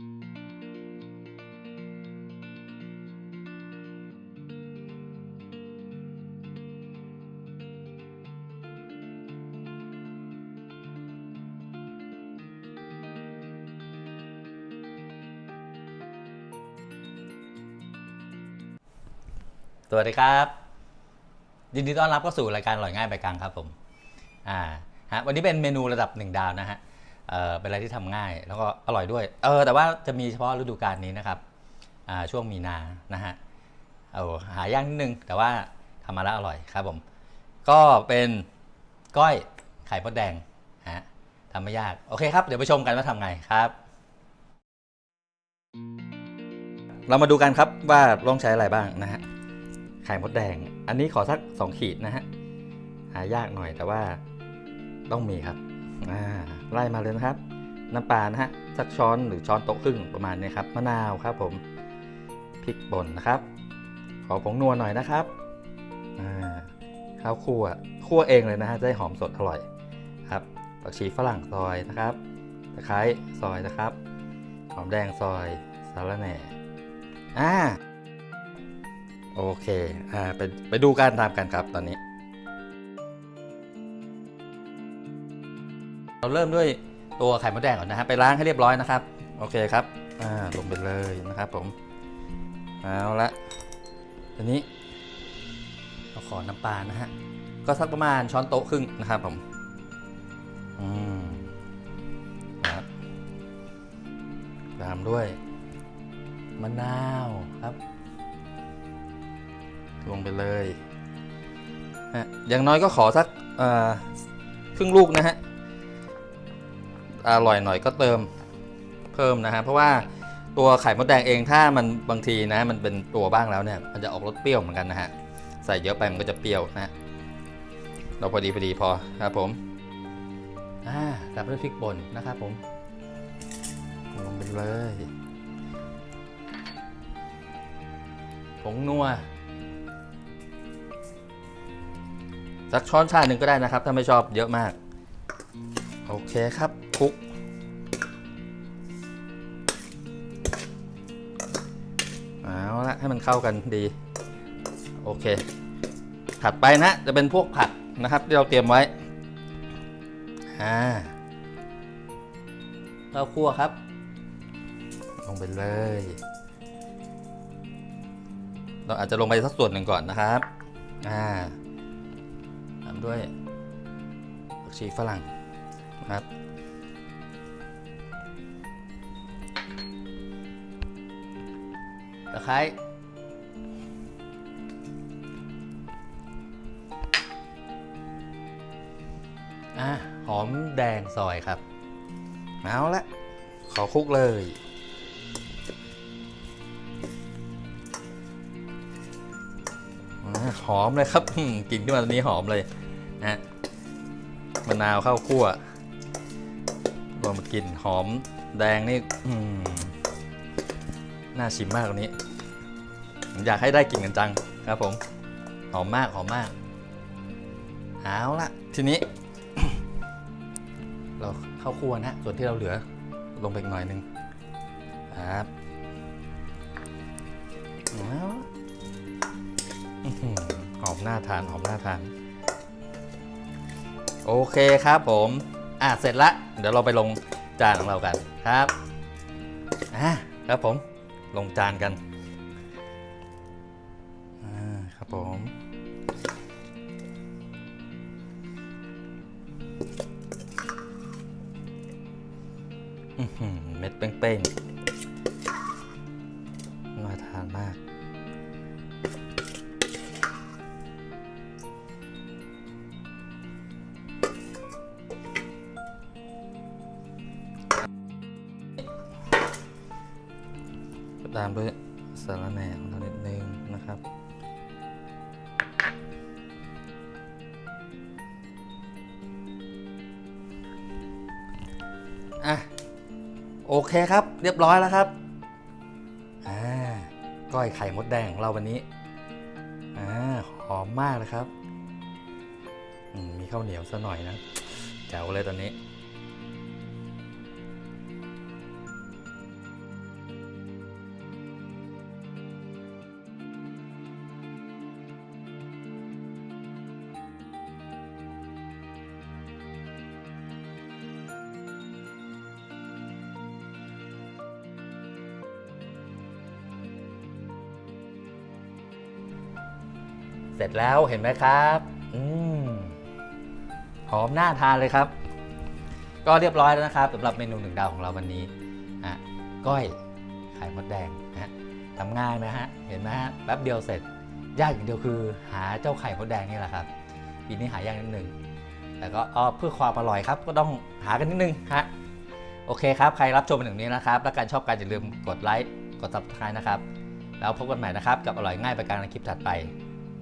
สวัสดีครับ ยินดีต้อนรับเข้าสู่รายการอร่อยง่ายไปกลางครับผมอ่าฮะวันนี้เป็นเมนูระดับหนึ่งดาวนะฮะ เออเป็นอะไรที่ทำง่าย แล้วก็อร่อยด้วย เออ แต่ว่าจะมีเฉพาะฤดูกาลนี้นะครับอ่าช่วงมีนานะฮะเอาหายากนิดนึง แต่ว่าทำมาแล้วอร่อยครับผม ก็เป็นก้อยไข่มดแดงฮะทำไม่ยาก โอเคครับ เดี๋ยวไปชมกันว่าทำไงครับ เรามาดูกันครับว่าต้องใช้อะไรบ้างนะฮะ ไข่มดแดง อันนี้ขอสัก 2 ขีดนะฮะ หายากหน่อยแต่ว่าต้องมีครับ ไล่มาเลยนะครับ น้ำปลานะฮะสักช้อนหรือช้อนโต๊ะครึ่งประมาณนี้ครับมะนาวครับผมพริกป่นนะครับ ขอผงนัวหน่อยนะครับข้าวคั่วคั่วเองเลยนะฮะจะได้หอมสดอร่อยครับผักชีฝรั่งซอยนะครับตะไคร้ซอยนะครับหอมแดงซอยสาระแหน่อ่าโอเคอ่าไปไปดูการตามกันครับตอนนี้ เราเริ่มด้วยตัวไข่มดแดงก่อนนะฮะไปล้างให้เรียบร้อยนะครับ โอเคครับอ่าลงไปเลยนะครับผมเอาละทีนี้เราขอน้ำปลานะฮะก็สักประมาณช้อนโต๊ะครึ่งนะครับผมอืมครับตามด้วยมะนาวครับ ลงไปเลยฮะอย่างน้อยก็ขอสักอ่อครึ่งลูกนะฮะ อร่อยหน่อยก็เติมเพิ่มนะฮะเพราะว่าตัวไข่มดแดงเองถ้ามันบางทีนะมันเป็นตัวบ้างแล้วเนี่ยมันจะออกรสเปรี้ยวเหมือนกันนะฮะใส่เยอะไปมันก็จะเปรี้ยวนะเราพอดีพอดีพอครับผมอ่าตามด้วยพริกป่นนะครับผมลงไปเลยผงนัวสักช้อนชาหนึ่งก็ได้นะครับ ถ้าไม่ชอบเยอะมาก โอเคครับ คลุก เอาละให้มันเข้ากันดี โอเค ถัดไปนะ จะเป็นพวกผักนะครับ ที่เราเตรียมไว้ อ่าข้าวคั่วครับ ลงไปเลย เราอาจจะลงไปสักส่วนหนึ่งก่อนนะครับ อ่าตามด้วยผักชีฝรั่งนะครับ คร้อะหอมแดงซอยครับ เอาละ ขอคลุกเลยอ่าหอมเลยครับอืมกลิ่นขึ้นมาตอนนี้หอมเลยนะฮะมะนาวข้าวคั่วรวมกลิ่นหอมแดงนี่อืมน่าชิมมากตรงนี้ผม อยากให้ได้กลิ่นกันจังครับผมหอมมากหอมมากเอาละทีนี้ เราเข้าวคั่วนะส่วนที่เราเหลือลงไปอีกหน่อยหนึงครับเอาละอื้อหือหอมน่าทานหอมน่าทาน โอเคครับผมอะเสร็จละ เดี๋ยวเราไปลงจานของเรากันครับอะครับผมลงจานกัน เม็ดเป้งๆน่าทานมาก ตามด้วยสาระแหน่ของเรานิดนึงนะครับ โอเคครับ เรียบร้อยแล้วครับอ่าก้อยไข่มดแดงของเราวันนี้อ่าหอมมากเลยครับอืมมีข้าวเหนียวซะหน่อยนะแจ๋วเลยตอนนี้ เสร็จแล้วเห็นไหมครับอืมหอมน่าทานเลยครับ ก็เรียบร้อยแล้วนะครับสำหรับเมนูหนึ่งดาวของเราวันนี้อะก้อยไข่มดแดงนะฮะทำง่ายไหมฮะเห็นไหมฮะแป๊บเดียวเสร็จ ยากอย่างเดียวคือหาเจ้าไข่มดแดงนี่แหละครับปีนี้หายากนิดนึงแต่ก็เพื่อความอร่อยครับ ก็ต้องหากันนิดนึงฮะโอเคครับ ใครรับชมอย่างนี้นะครับ และการชอบการอย่าลืมกดไลค์ กด subscribe นะครับ แล้วพบกันใหม่นะครับ กับอร่อยง่ายไปการในคลิปถัดไป